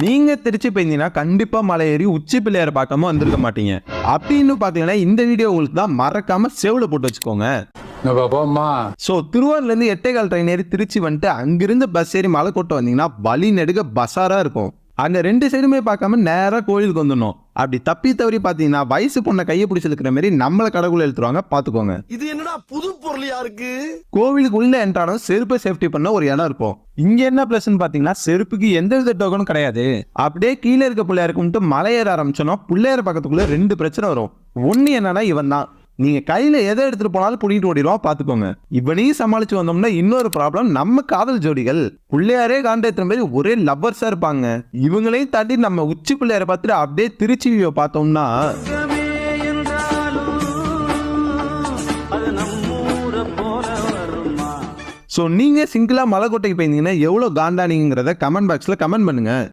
நீங்க திருச்சி போயிருந்தீங்கன்னா கண்டிப்பா மலை ஏறி உச்சி பிள்ளையார பார்க்காம வந்திருக்க மாட்டீங்க. அப்படின்னு பாக்கலன்னா இந்த வீடியோ உங்களுக்கு தான் மறக்காம செவ்ல போட்டு வச்சுக்கோங்க. ஸோ திருவாரூர்ல இருந்து எட்டேகால் ட்ரெயின் ஏறி திருச்சி வந்துட்டு அங்கிருந்து பஸ் ஏறி மலைக்கோட்டை வந்தீங்கன்னா வழி நெடுக பஸாரா இருக்கும். அங்க ரெண்டு சைடுமே பார்க்காம நேரா கோயிலுக்கு வந்துடணும். அப்படி தப்பி தவறி பார்த்தீங்கன்னா வயசு பொண்ணை கையை பிடிச்சிருக்கிற மாதிரி நம்மள கடவுள் எழுத்துருவாங்க பார்த்துக்கோங்க இது என்ன புது பொருளியா இருக்கு? கோவிலுக்கு உள்ள என்றாலும் செருப்பை சேஃப்டி பண்ண ஒரு இடம் இருக்கும். இங்க என்ன பிளஸ்ன்னு பாத்தீங்கன்னா செருப்புக்கு எந்த வித டோக்கனும் கிடையாது. அப்படியே கீழே இருக்க பிள்ளையார் கும்பிட்டு மலை ஏற பிள்ளையார் பக்கத்துக்குள்ள ரெண்டு பிரச்சனை வரும். ஒண்ணு என்னன்னா இவன் தான். நீங்க கையில எதை எடுத்துட்டு போனாலும் புடிங்கிட்டு ஓடிடுவோம் பாத்துக்கோங்க இவனையும் சமாளிச்சு வந்தோம்னா இன்னொரு ப்ராப்ளம் நம்ம காதல் ஜோடிகள். பிள்ளையாரே காண்டேத்துற மாதிரி ஒரே லவ்வர்ஸா இருப்பாங்க. இவங்களையும் தாண்டி நம்ம உச்சி பிள்ளையாரை பார்த்துட்டு அப்படியே திருச்சி பார்த்தோம்னா ஸோ நீங்கள் சிங்கிளாக மலைக்கோட்டைக்கு போயிருந்தீங்கன்னா எவ்வளோ காண்டானிங்கிறத கமெண்ட் பாக்ஸில் கமெண்ட் பண்ணுங்கள்